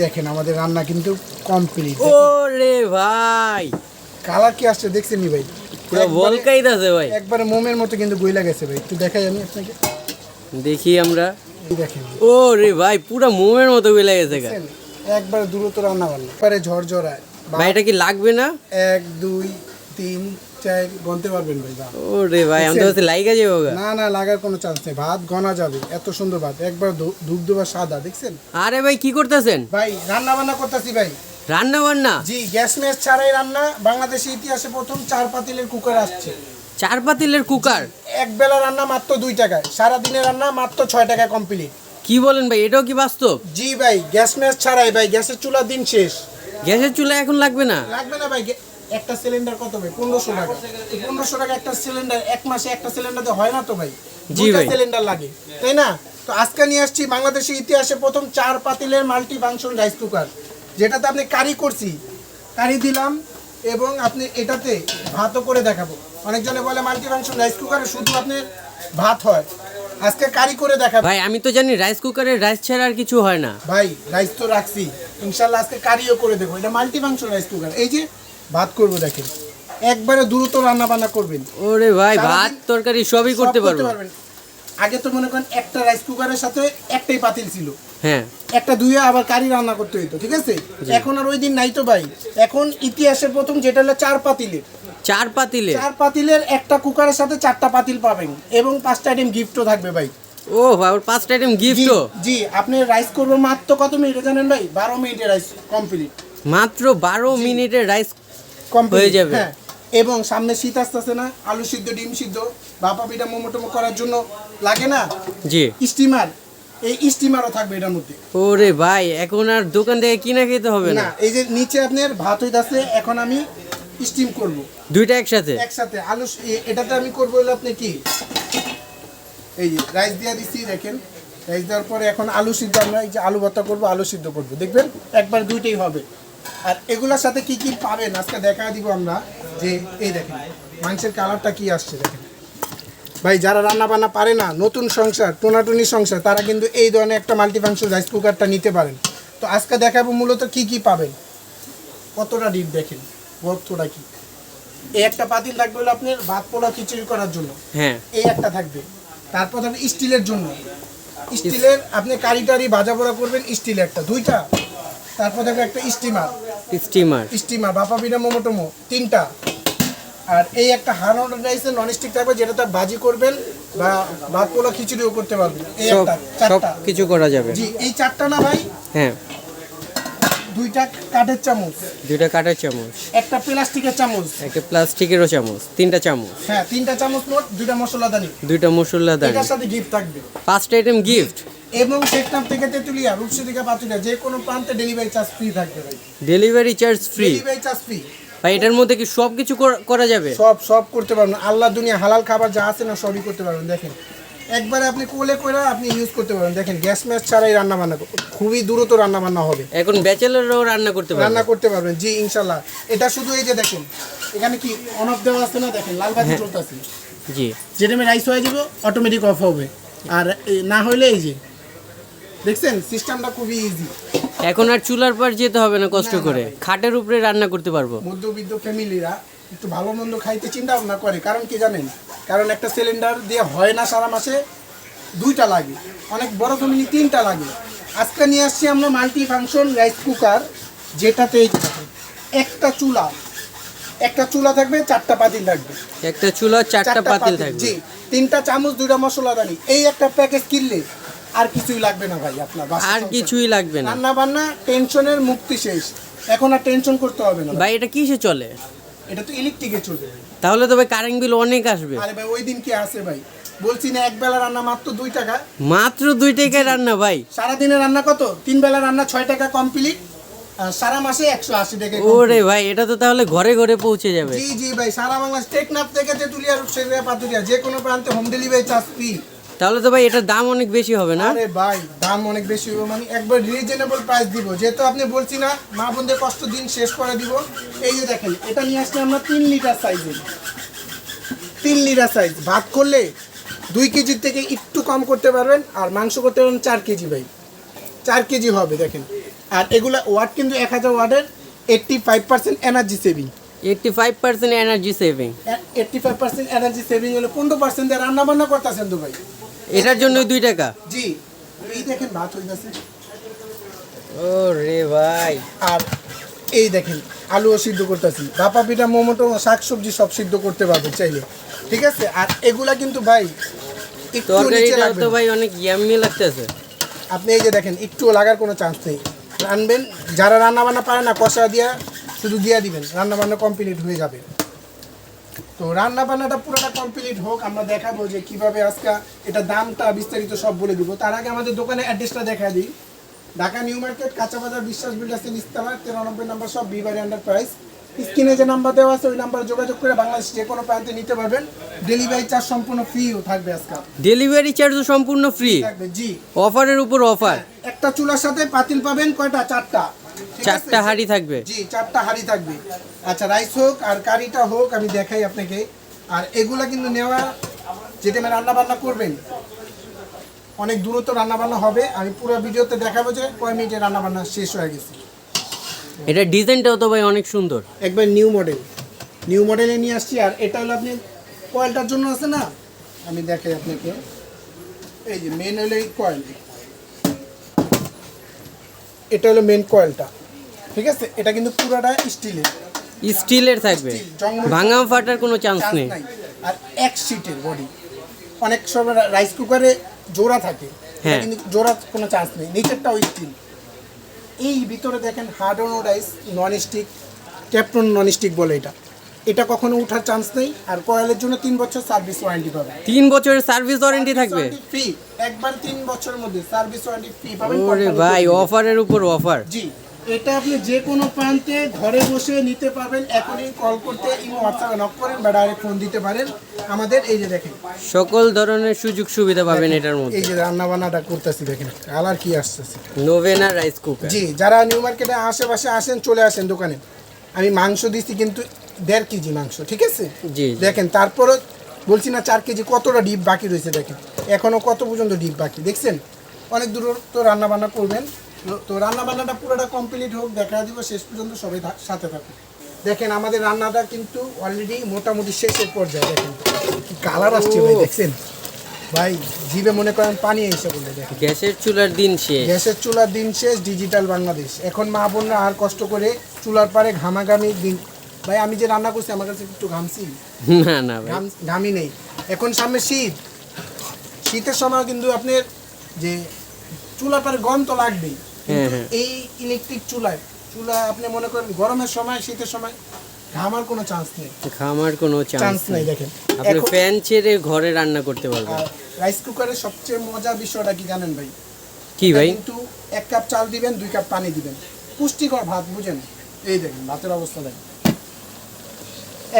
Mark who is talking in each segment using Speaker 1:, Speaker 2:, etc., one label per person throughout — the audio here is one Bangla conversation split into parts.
Speaker 1: দেখেন আমাদের রান্না কিন্তু কমপ্লিট
Speaker 2: ও রে ভাই।
Speaker 1: কালার কি আসছে দেখছেন নি ভাই?
Speaker 2: পুরো বলকাই দাসে ভাই।
Speaker 1: একবারে মোমের মতো কিন্তু গইলা গেছে ভাই। একটু দেখাই আমি আপনাকে।
Speaker 2: দেখি আমরা।
Speaker 1: দেখেন।
Speaker 2: ও রে ভাই পুরো মোমের মতো বেলে গেছে?
Speaker 1: একবারে দ্রুত রান্না বান্না। একবারে ঝরঝরায়
Speaker 2: ভাই এটা কি লাগবে না?
Speaker 1: এক দুই তিন চার গনতে পারবেন ভাই বা
Speaker 2: ও ভাই আমি তো লাইগা যাব
Speaker 1: না না লাগার কোনো চান্স নেই। ভাত গনা যাবে এত সুন্দর ভাত। একবার ধূপধুবা সাদা দেখছেন?
Speaker 2: আরে ভাই কি করতেছেন?
Speaker 1: ভাই রান্না বান্না করতেছি ভাই।
Speaker 2: রান্না বান্না
Speaker 1: জি গ্যাস মেস ছাড়াই রান্না। বাংলাদেশের ইতিহাসে প্রথম চার পাতিলের কুকার আসছে।
Speaker 2: চার পাতিলের কুকার?
Speaker 1: এক বেলা রান্না মাত্র দুই টাকায়। সারা দিনের রান্না মাত্র ছয় টাকায় কমপ্লিট
Speaker 2: কি বলেন ভাই এটাও কি বাস্তব?
Speaker 1: জি ভাই গ্যাস মেস ছাড়াই ভাই গ্যাসের চুলার দিন শেষ।
Speaker 2: গ্যাসের চুলা এখন লাগবে না?
Speaker 1: লাগবে না ভাই একটা সিলিন্ডার কত ভাই? পনেরোশো টাকা। পনেরোশো টাকা একটা সিলিন্ডার এক মাসে একটা সিলিন্ডার তো হয় না তো ভাই? দুইটা
Speaker 2: ভাই।
Speaker 1: সিলিন্ডার লাগে তাই না? তো আজকে নিয়ে আসছি বাংলাদেশের ইতিহাসে প্রথম চার পাতিলের মাল্টি ফাংশন রাইস কুকার যেটাতে আপনি কারি করছি। কারি দিলাম এবং আপনি এটাতে ভাতও করে দেখাবো। অনেকজনে বলে মাল্টি ফাংশন রাইস কুকারে শুধু আপনি ভাত হয়। আজকে কারি করে দেখাবো।
Speaker 2: ভাই আমি তো জানি রাইস কুকারে রাইস ছাড়া আর কিছু হয় না।
Speaker 1: ভাই রাইস তো রাখছি। ইনশাল্লাহ আজকে কারিও করে দেবো। এটা মাল্টি ফাংশন রাইস কুকার এই যে ভাত করব দেখেন। একবারে দ্রুত রান্না বান্না করবেন।
Speaker 2: ওরে ভাই ভাত তরকারি সবই করতে পারব।
Speaker 1: পারবেন। আগে তো মনে করেন একটা রাইস কুকারের সাথে একটাই পাতিল ছিল।
Speaker 2: হ্যাঁ।
Speaker 1: একটা দুইয়ে আবার কারি রান্না করতে হইতো ঠিক আছে? এখন আর ওই দিন নাই তো ভাই। এখন ইতিহাসের প্রথম যেটা হলো চার পাতিলের।
Speaker 2: চার পাতিলে
Speaker 1: চার পাতিলের একটা কুকারের সাথে চারটা পাতিল পাবেন এবং পাঁচটা আইটেম গিফটও থাকবে ভাই।
Speaker 2: ও ভাই ওর পাঁচটা আইটেম গিফটও
Speaker 1: জি আপনি রাইস করব মাত্র কত মিনিটে জানেন ভাই? বারো মিনিটে রাইস কমপ্লিট
Speaker 2: মাত্র বারো মিনিটের রাইস হয়ে যাবে।
Speaker 1: হ্যাঁ। এবং সামনে শীত আসতেছে না আলু সিদ্ধ ডিম সিদ্ধ বাপা পিঠা মোমো টোমো করার জন্য লাগে না?
Speaker 2: জি।
Speaker 1: স্টিমার এই স্টিমারও থাকবে এটার মধ্যে।
Speaker 2: ওরে ভাই এখন আর দোকান থেকে কিনা খেতে হবে না।
Speaker 1: এই যে নিচে আপনার ভাত হইতে হইতাছে এখন আমি স্টিম করব।
Speaker 2: দুইটা একসাথে?
Speaker 1: একসাথে। আলু এটাতে আমি করব হলো আপনি কি? এই যে রাইস দিয়ে দিচ্ছি দেখেন। রাইস দেওয়ার পরে এখন আলু সিদ্ধ আমরা এই যে আলু ভর্তা করব আলু সিদ্ধ করব। দেখবেন একবার দুইটাই হবে। আর এগুলোর সাথে কি কি পাবেন? আজকে দেখা দিব আমরা যে এই দেখেন মাংসের কালারটা কি আসছে দেখেন। ভাই যারা রান্না বান্না পারে না নতুন সংসার টোনাটুনি সংসার তারা কিন্তু এই ধরনের একটা মাল্টিফাংশন রাইস কুকারটা নিতে পারেন। তো আজকে দেখাবো মূলত কি কি পাবেন। কতটা ডিপ দেখেন বর্তটা কি। এই একটা পাতিল থাকবে হলো আপনার ভাত পোলা খিচুড়ি করার জন্য।
Speaker 2: হ্যাঁ।
Speaker 1: এই একটা থাকবে। তারপর থাকবে স্টিলের জন্য। স্টিলের আপনি কারি টারি ভাজা পোড়া করবেন স্টিলের একটা। দুইটা? তারপর দেখো একটা স্টিমার
Speaker 2: স্টিমার
Speaker 1: স্টিমার বাপা বিনা মোমোটোমো তিনটা। আর এই একটা রাইসের নন স্টিক থাকবে যেটাতে ভাজি করবেন বা ভাত পোলা খিচুড়িও করতে পারবেন। এই একটা
Speaker 2: সব
Speaker 1: চারটা
Speaker 2: কিছু করা যাবে।
Speaker 1: জি এই চারটা না ভাই?
Speaker 2: হ্যাঁ।
Speaker 1: দুইটা কাঠের চামচ।
Speaker 2: দুইটা কাঠের চামচ।
Speaker 1: একটা প্লাস্টিকের চামচ।
Speaker 2: একটা প্লাস্টিকেরও চামচ তিনটা চামচ।
Speaker 1: হ্যাঁ তিনটা চামচ মোট দুইটা মশলাদানি।
Speaker 2: দুইটা মশলা দানি
Speaker 1: এটার সাথে গিফট থাকবে।
Speaker 2: পাঁচটা আইটেম গিফট
Speaker 1: এবং টেকনাফ থেকে তেতুলিয়া রূপসী থেকে পাতুলিয়া যে কোনো প্রান্তে ডেলিভারি চার্জ ফ্রি থাকবে ভাই।
Speaker 2: Delivery charge free
Speaker 1: delivery charge free
Speaker 2: ভাই এটার মধ্যে কি সব কিছু করা যাবে?
Speaker 1: সব সব করতে পারবেন। আল্লাহ দুনিয়া হালাল খাবার যা আছে না সবই করতে পারবেন দেখেন। একবারে আপনি কোলে করে আপনি ইউজ করতে পারবেন। দেখেন গ্যাস ম্যাচ ছাড়াই রান্না বান্না খুবই দ্রুত রান্না বান্না হবে।
Speaker 2: এখন ব্যাচেলাররাও রান্না করতে পারবে?
Speaker 1: রান্না করতে পারবেন জি ইনশাল্লাহ এটা শুধু এই যে দেখেন এখানে কি অন অফ দেওয়া আছে না? দেখেন লাল বাতি চলতেছে।
Speaker 2: জি।
Speaker 1: যেটা রাইস হয়ে যাবে অটোমেটিক অফ হবে। আর না হলে এই যে দেখছেন সিস্টেমটা খুবই ইজি
Speaker 2: এখন আর চুলার পার যেতে হবে না কষ্ট করে। খাটের উপরে রান্না করতে পারব।
Speaker 1: মধ্যবিত্ত ফ্যামিলিরা একটু ভালো মন্দ খাইতে চিন্তা ভাবনা করে। কারণ কি জানেন? কারণ একটা সিলিন্ডার দিয়ে হয় না সারা মাসে দুইটা লাগে। অনেক বড় ফ্যামিলি তিনটা লাগে। আজকে নিয়ে আসছি আমরা মাল্টি ফাংশন রাইস কুকার যেটাতে একটা চুলা একটা চুলা থাকবে চারটা পাতিল থাকবে।
Speaker 2: একটা চুলা চারটা পাতিল থাকবে।
Speaker 1: জি তিনটা চামচ দুইটা মশলা দানি এই একটা প্যাকেজ কিনলে আর কিছুই লাগবে না ভাই আপনার
Speaker 2: আর কিছুই লাগবে না।
Speaker 1: রান্না বান্না টেনশনের মুক্তি শেষ। এখন আর টেনশন করতে হবে না
Speaker 2: ভাই। এটা কিসে চলে?
Speaker 1: এটা তো ইলেকট্রিকে চলবে
Speaker 2: তাহলে তো ভাই কারেন্ট বিল অনেক আসবে।
Speaker 1: আরে ভাই ওই দিন কি আছে ভাই? বলছি না এক বেলা রান্না মাত্র দুই টাকা।
Speaker 2: মাত্র দুই টাকায় রান্না ভাই।
Speaker 1: সারা দিনে রান্না কত? তিন বেলা রান্না ছয় টাকা কমপ্লিট সারা মাসে একশো আশি টাকা
Speaker 2: ওরে ভাই এটা তো তাহলে ঘরে ঘরে পৌঁছে যাবে।
Speaker 1: জি জি ভাই সারা বাংলাদেশ টেকনাফ থেকে তেতুলিয়া রূপসারিয়া পাতুরিয়া যে কোনো প্রান্তে হোম ডেলিভারি চার্জ ফ্রি
Speaker 2: তাহলে তো ভাই এটার দাম অনেক বেশি হবে না?
Speaker 1: আরে ভাই দাম অনেক বেশি হবে। মানে একবার রিজনেবল প্রাইস দিব। যেহেতু আপনি বলছি না মা বোনদের কষ্ট দিন শেষ করে দিব। এই যে দেখেন এটা নিয়ে আসলে আমরা তিন লিটার সাইজের তিন লিটার সাইজ ভাত করলে দুই কেজির থেকে একটু কম করতে পারবেন আর মাংস করতে পারবেন চার কেজি ভাই। চার কেজি হবে দেখেন। আর এগুলা ওয়াট কিন্তু এক হাজার ওয়াটের eighty five percent energy saving
Speaker 2: eighty five percent energy saving
Speaker 1: eighty five percent energy saving হলে পনেরো পার্সেন্ট রান্না বান্না করতেছেন তো ভাই।
Speaker 2: এটার জন্যই দুই টাকা?
Speaker 1: জি এই দেখেন ভাত হয়ে গেছে
Speaker 2: ও রে ভাই।
Speaker 1: আর এই দেখেন আলুও সিদ্ধ করতেছি। ভাপা পিঠা মোমোটো শাক সবজি সব সিদ্ধ করতে পারবে চাইলে। ঠিক আছে? আর এগুলা কিন্তু ভাই একটু নিচে
Speaker 2: তো। ভাই অনেক ইয়াম্মি লাগতেছে।
Speaker 1: আপনি এই যে দেখেন একটুও লাগার কোনো চান্স নেই। রানবেন যারা রান্না বান্না পারে না কষা দিয়া শুধু দিয়া দিবেন। রান্না বান্না কমপ্লিট হয়ে যাবে। তো রান্না বান্নাটা পুরোটা কমপ্লিট হোক আমরা দেখাবো যে কীভাবে আজকে এটা দামটা বিস্তারিত সব বলে দিব। তার আগে আমাদের দোকানে অ্যাড্রেসটা দেখা দিই। ঢাকা নিউ মার্কেট কাঁচা বাজার বিশ্বাস বিল্ডার্স ইস্তামার তিরানব্বই নম্বর সব বিবারি আন্ডার প্রাইস স্ক্রিনে যে নাম্বার দেওয়া আছে ওই নাম্বারে যোগাযোগ করে বাংলাদেশ যে কোনো প্রান্তে নিতে পারবেন। ডেলিভারি চার্জ সম্পূর্ণ ফ্রিও থাকবে আজকে।
Speaker 2: ডেলিভারি চার্জও সম্পূর্ণ ফ্রি
Speaker 1: থাকবে জি।
Speaker 2: অফারের উপর অফার
Speaker 1: একটা চুলার সাথে পাতিল পাবেন কয়টা? চারটা?
Speaker 2: চারটা হাঁড়ি থাকবে।
Speaker 1: জি চারটা হাঁড়ি থাকবে। আচ্ছা রাইস হোক আর কারিটা হোক আমি দেখাই আপনাকে। আর এগুলা কিন্তু নেওয়া যেটা আমি রান্না বান্না করবেন অনেক দূরত্ব রান্না বান্না হবে। আমি পুরো ভিডিওতে দেখাবো যে কয় মিনিটে রান্না বান্না শেষ হয়ে গেছে।
Speaker 2: এটা ডিজাইনটাও তো ভাই অনেক সুন্দর।
Speaker 1: একবার নিউ মডেল। নিউ মডেলে নিয়ে আসছি আর এটা হলো আপনি কয়েলটার জন্য আছে না? আমি দেখাই আপনাকে। এই যে মেন হলো এই কয়েল। এটা হলো মেন কয়েলটা ঠিক আছে? এটা কিন্তু পুরোটা স্টিলের।
Speaker 2: স্টিলের থাকবে। ভাঙা ফাটার কোনো চান্স নেই।
Speaker 1: আর এক সিটের বডি অনেক সময় রাইস কুকারে জোড়া থাকে।
Speaker 2: হ্যাঁ।
Speaker 1: কিন্তু জোড়া কোনো চান্স নেই। নিচেরটাও স্টিল এই ভিতরে দেখেন hard on rice non stick captain non stick বলে এটা। এটা কখনো ওঠার চান্স নেই আর কয়েলের জন্য তিন বছর সার্ভিস ওয়ারেন্টি পাবে
Speaker 2: তিন বছরের সার্ভিস ওয়ারেন্টি থাকবে?
Speaker 1: ফ্রি একবার তিন বছরের মধ্যে সার্ভিস ওয়ারেন্টি ফ্রি পাবেন
Speaker 2: ওরে ভাই অফারের উপর অফার
Speaker 1: জি এটা আপনি যে কোনো প্রান্তে ঘরে বসে নিতে পারবেন এখনই কল করতে ইমো হোয়াটসঅ্যাপে নক করেন বা ডাইরেক্ট ফোন দিতে পারেন। আমাদের এই যে দেখেন
Speaker 2: সকল ধরনের সুযোগ সুবিধা পাবেন এটার মধ্যে।
Speaker 1: এই যে রান্না বান্নাটা করতেছি দেখেন কালার কি আসতেছে।
Speaker 2: নোভেনা রাইস কুকার
Speaker 1: জি যারা নিউ মার্কেটে আশেপাশে আসেন চলে আসেন দোকানে। আমি মাংস দিচ্ছি কিন্তু দেড় কেজি মাংস ঠিক আছে। দেখেন তারপরও বলছি না চার কেজি কতটা ডিপ বাকি রয়েছে দেখেন। এখনও কত পর্যন্ত ডিপ বাকি দেখছেন? অনেক দূর তো রান্না বান্না করবেন। তো রান্না বান্নাটা পুরোটা কমপ্লিট হোক দেখা দিব শেষ পর্যন্ত সবাই সাথে থাকুন। দেখেন আমাদের রান্নাটা কিন্তু অলরেডি মোটামুটি শেষের পর্যায়ে দেখেন। কালার আসছে ভাই দেখছেন? ভাই জিভে মনে করেন পানি এসে বলে দেখেন।
Speaker 2: গ্যাসের চুলার দিন শেষ।
Speaker 1: গ্যাসের চুলার দিন শেষ ডিজিটাল বাংলাদেশ। এখন মা বোনরা আর কষ্ট করে চুলার পারে ঘামাঘামি দিন ভাই আমি যে রান্না করছি আমার কাছে একটু ঘামছি।
Speaker 2: না না ভাই।
Speaker 1: ঘামি নেই। এখন সামনে শীত। শীতের সময় কিন্তু আপনার যে চুলার পারে গরম তো লাগবেই।
Speaker 2: হ্যাঁ, হ্যাঁ।
Speaker 1: এই ইলেকট্রিক চুলায় চুলা আপনি মনে করেন গরমের সময় শীতের সময় ঘামার কোনো চান্স নেই।
Speaker 2: খামার কোনো চান্স
Speaker 1: নেই।
Speaker 2: নেই
Speaker 1: দেখেন।
Speaker 2: আপনি ফ্যান ছেড়ে ঘরে রান্না করতে পারবেন।
Speaker 1: রাইস কুকারের সবচেয়ে মজার বিষয়টা কি জানেন ভাই?
Speaker 2: কি ভাই?
Speaker 1: কিন্তু এক কাপ চাল দিবেন দুই কাপ পানি দিবেন। পুষ্টিকর ভাত বুঝেন? এই দেখেন ভাতের অবস্থা দেখেন।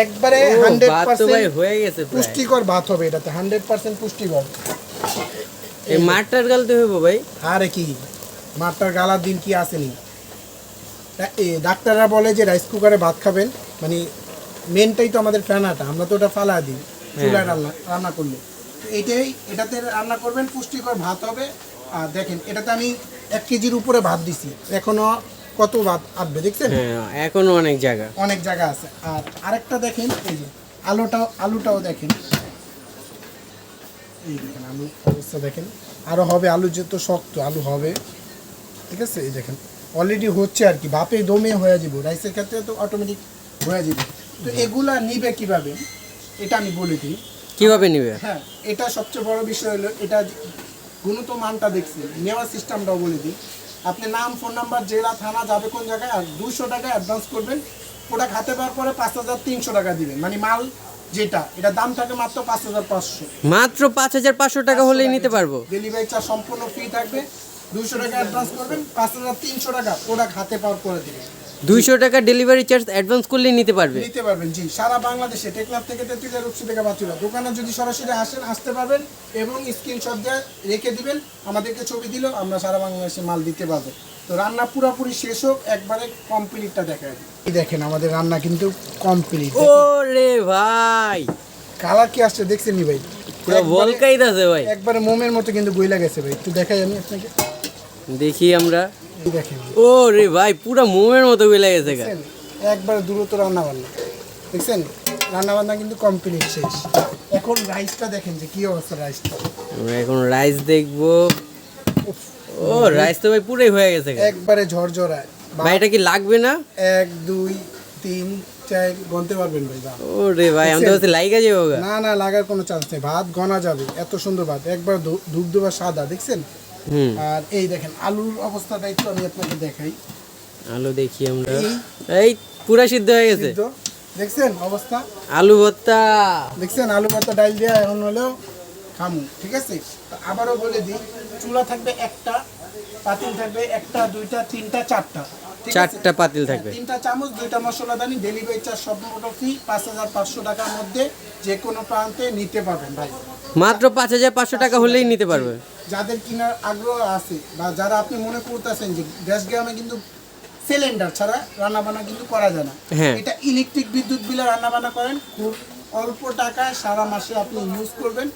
Speaker 1: একবারে হান্ড্রেড
Speaker 2: হয়ে গেছে
Speaker 1: পুষ্টিকর ভাত হবে এটাতে হান্ড্রেড পার্সেন্ট পুষ্টিকর।
Speaker 2: এই মাঠটার গালতে ভাই।
Speaker 1: আরে কি? মাঠটার গালার দিন কি আসেনি? ডাক্তাররা বলে যে রাইস কুকারে ভাত খাবেন মানে মেনটাই তো আমাদের ফেনাটা আমরা তো ওটা ফালা দিই চুলায় রান্না রান্না করলে। তো এইটাই এটাতে রান্না করবেন পুষ্টিকর ভাত হবে। আর দেখেন এটাতে আমি এক কেজির উপরে ভাত দিছি এখনও কত আসবে দেখছেন?
Speaker 2: হ্যাঁ এখনও অনেক জায়গা।
Speaker 1: অনেক জায়গা আছে। আর আরেকটা দেখেন এই যে আলুটাও আলুটাও দেখেন। এই দেখেন আলু অবস্থা দেখেন। আরও হবে আলু যেহেতু শক্ত আলু হবে। ঠিক আছে? এই দেখেন অলরেডি হচ্ছে আর কি বাপে দমে হয়ে যাব রাইসের ক্ষেত্রে তো অটোমেটিক হয়ে যাবে তো এগুলা নিবে কীভাবে? এটা আমি বলে দিই।
Speaker 2: কীভাবে নিবে?
Speaker 1: হ্যাঁ এটা সবচেয়ে বড় বিষয় হলো এটা গুণত মানটা দেখছেন নেওয়ার সিস্টেমটাও বলে দিই। আপনি নাম ফোন নাম্বার জেলা থানা যাবে কোন জায়গায় আর দুশো টাকা অ্যাডভান্স করবেন। ওটা খাতে পাওয়ার পরে পাঁচ হাজার তিনশো টাকা দেবেন। মানে মাল যেটা এটা দাম থাকে মাত্র পাঁচ হাজার পাঁচশো।
Speaker 2: মাত্র পাঁচ হাজার পাঁচশো টাকা হলেই নিতে পারব।
Speaker 1: ডেলিভারি চার্জ সম্পূর্ণ ফ্রি থাকবে। দুশো টাকা অ্যাডভান্স করবেন পাঁচ হাজার তিনশো টাকা ওটা হাতে পাওয়ার করে দিবেন।
Speaker 2: দুইশো টাকা ডেলিভারি চার্জ অ্যাডভান্স করলেই নিতে পারবে।
Speaker 1: নিতে পারবেন জি। সারা বাংলাদেশে টেকনাফ থেকে তেতুলিয়া রূপসী থেকে বাতুরা। দোকানে যদি সরাসরি আসেন আসতে পারবেন এবং স্ক্রিনশট দিয়ে রেখে দিবেন আমাদেরকে ছবি দিলেও আমরা সারা বাংলাদেশে মাল দিতে পারব। তো রান্না পুরোপুরি শেষ হোক একবারে কমপ্লিটটা দেখা দিই। এই দেখেন আমাদের রান্না কিন্তু কমপ্লিট
Speaker 2: ওরে ভাই!
Speaker 1: কালার কি আসছে দেখছেন নি ভাই?
Speaker 2: পুরো বলকাই আছে ভাই।
Speaker 1: একবারে মোমের মতো কিন্তু গইলা গেছে ভাই। একটু দেখাই আমি আপনাকে।
Speaker 2: দেখি আমরা। ও রে ভাই পুরা মোমের মতো বেলে গেছে
Speaker 1: একবার দ্রুত রান্না বান্না দেখছেন? রান্না বান্না কিন্তু কমপ্লিট শেষ। এখন রাইসটা দেখেন যে কি অবস্থা রাইসটা
Speaker 2: এখন রাইস দেখব। ও রাইস তো ভাই পুরাই হয়ে গেছে
Speaker 1: একবারে ঝরঝরায়। বা-
Speaker 2: ভাই এটা কি লাগবে না?
Speaker 1: এক দুই তিন চার গনতে পারবেন ভাই
Speaker 2: ও রে ভাই আমি তো হচ্ছে লাইগা যাব
Speaker 1: না না লাগার কোনো চান্স নেই। ভাত গনা যাবে। এত সুন্দর ভাত। একবার দুগ্ধ বা সাদা দেখছেন? আর এই দেখেন আলুর অবস্থাটা একটু আমি আপনাকে দেখাই।
Speaker 2: আলু দেখি আমরা।
Speaker 1: এই-
Speaker 2: পুরা সিদ্ধ হয়ে গেছে।
Speaker 1: দেখছেন অবস্থা?
Speaker 2: আলু ভর্তা।
Speaker 1: দেখছেন আলু ভর্তা ডাল দেওয়া এখন হলেও খামু ঠিক আছে? তো আবারও বলে দিই চুলা থাকবে একটা পাতিল থাকবে একটা দুইটা তিনটা চারটা?
Speaker 2: চারটা পাতিল থাকবে।
Speaker 1: হ্যাঁ, তিনটা চামচ দুইটা মশলা দানি ডেলিভারি চার্জ সব মোটো ফি পাঁচ হাজার পাঁচশো টাকার মধ্যে যে কোনো প্রান্তে নিতে পারবেন ভাই।
Speaker 2: মাত্র পাঁচ হাজার পাঁচশো টাকা হলেই নিতে পারবে।
Speaker 1: যাদের কেনার আগ্রহ আছে বা যারা আপনি মনে করতেছেন যে গ্যাস গ্রামে কিন্তু সিলিন্ডার ছাড়া রান্না বান্না কিন্তু করা যায় না।
Speaker 2: হ্যাঁ।
Speaker 1: এটা ইলেকট্রিক বিদ্যুৎ বিলে রান্না বান্না করেন খুব অল্প টাকায় সারা মাসে আপনি ইউজ করবেন।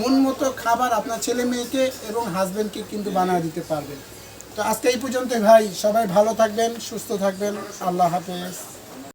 Speaker 1: মন মতো খাবার আপনার ছেলে মেয়েকে এবং হাজবেন্ডকে কিন্তু বানিয়ে দিতে পারবেন। তো আজকে এই পর্যন্ত ভাই। সবাই ভালো থাকবেন সুস্থ থাকবেন। আল্লাহ হাফেজ।